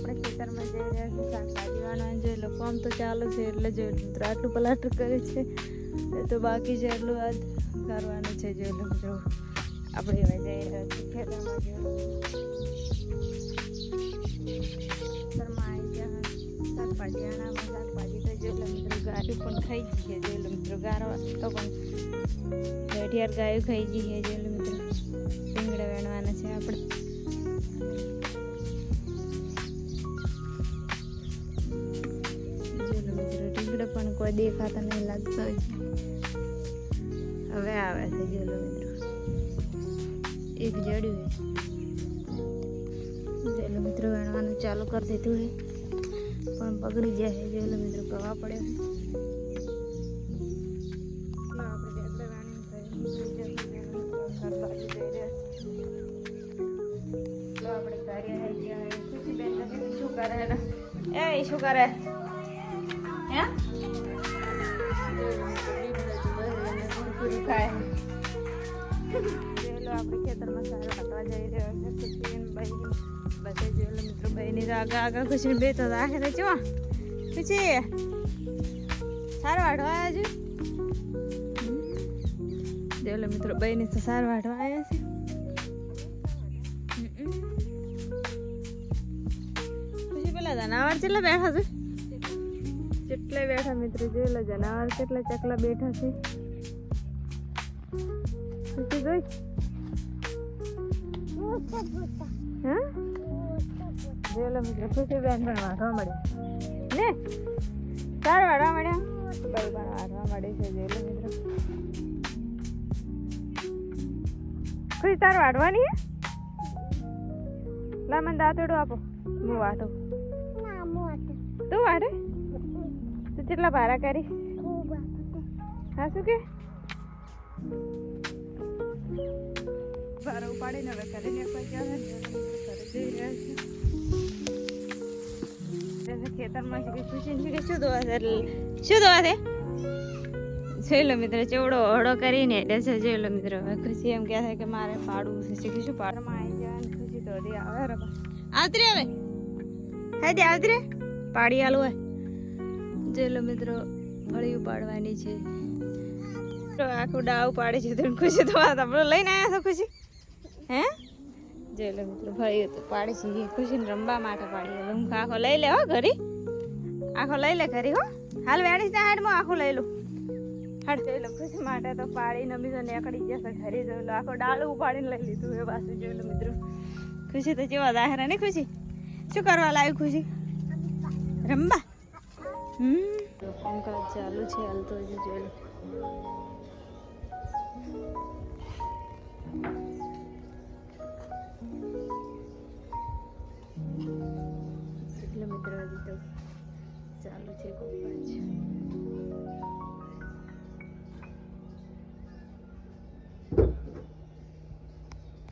આપણે ખેતરમાં જઈ રહ્યા છીએ શાકભાજી વાળવા જોઈ લોકો ફોર્મ તો ચાલુ છે, એટલે જો આટલું પલાટું કરે છે, એ તો બાકી છે, એટલું આજ કરવાનું છે જે લોકો જો આપણે હવે જઈ રહ્યા છીએ ખેતરમાં ખેતરમાં આવી ગયા શાકભાજી આણામાં શાકભાજી તો જોઈ મિત્રો પણ ખાઈ જઈએ જે મિત્રો ગારવા તો પણ બેઠિયાર ગાયું ખાઈ જઈએ જે મિત્રો કોઈ દેખાતા નહીં લાગતો છે. હવે આવે છે જોલો મિત્રો. એક જડ્યું છે. જોઈ લો મિત્રો, વેણવાનું ચાલુ કરી દીધું છે. પણ પકડી જાય છે જોઈ લો મિત્રો કવા પડ્યો છે. શું કરે જેટલે જોઈ લો આપણે ખેતરમાં સારો કાઢવા જઈ રહ્યો છે. સુખીન ભાઈ બધે જોયેલો મિત્રો ભાઈની તો આગળ આગળ ખુશી બે તો રાખે જો ખુશી સારું વાઢવા આવ્યા છે? જોયેલો મિત્રો ભાઈની તો સારું વાઢવા આવ્યા છે. બેઠા છે? કેટલા બેઠા મિત્રો? જોઈ જનાવર કેટલા ચકલા બેઠા છે. ખુશી જોઈ હા મિત્રો પણ વાંધવા મળ્યા ને તાર વાળવા મળ્યા ભાઈ પણ વાંધવા મળે છે જોઈ લો મિત્રો ખુશી તાર વાઢવાની હે લા મને દાંતડું આપો હું વાટું તું વાટે તું કેટલા ભારા કરી? હા શું કે? ભારા ઉપાડીને હવે ઘરે નીકળી ગયા ઘરે જઈ રહ્યા છે. ખેતરમાં છે કે ખુશી કે શું દોવા છે? શું દોવા છે? જોઈ લો મિત્રો ચેવડો હળો કરીને એટલે છે જોઈ લો મિત્રો. હવે ખુશી એમ કહે છે કે મારે પાડવું છે. કે શું પાડવામાં આવી જાય ખુશી તો હજી આવે રે બા. આવતી રે હવે? હે તે પાડી આલું હોય. જોઈ લો મિત્રો ફળી ઉપાડવાની છે. આખું ડાવ પાડે છે. તો ખુશી તો આ આપણે લઈને આવ્યા છો ખુશી? હે? જોઈ લો મિત્રો ભાઈ તો પાડે છે ખુશીને રમવા માટે પાડી હું આખો લઈ લે હો ઘરી આખો લઈ લે ઘરી હો. હાલ વેડી ના હાડમાં આખું લઈ લો. હાડ જોઈ લો ખુશી માટે તો પાડીને અમી તો નીકળી જશે ઘરે જોઈ લો આખો ડાળ ઉપાડીને લઈ લીધું એ પાછું જોઈ લો મિત્રો. ખુશી તો જેવા દાહેરા ને ખુશી? શું કરવા લાવ્યું ખુશી? રમવા? હમ. ચાલુ છે, હાલ તો જોઈ લો. તો ચાલુ છે ખૂબ જ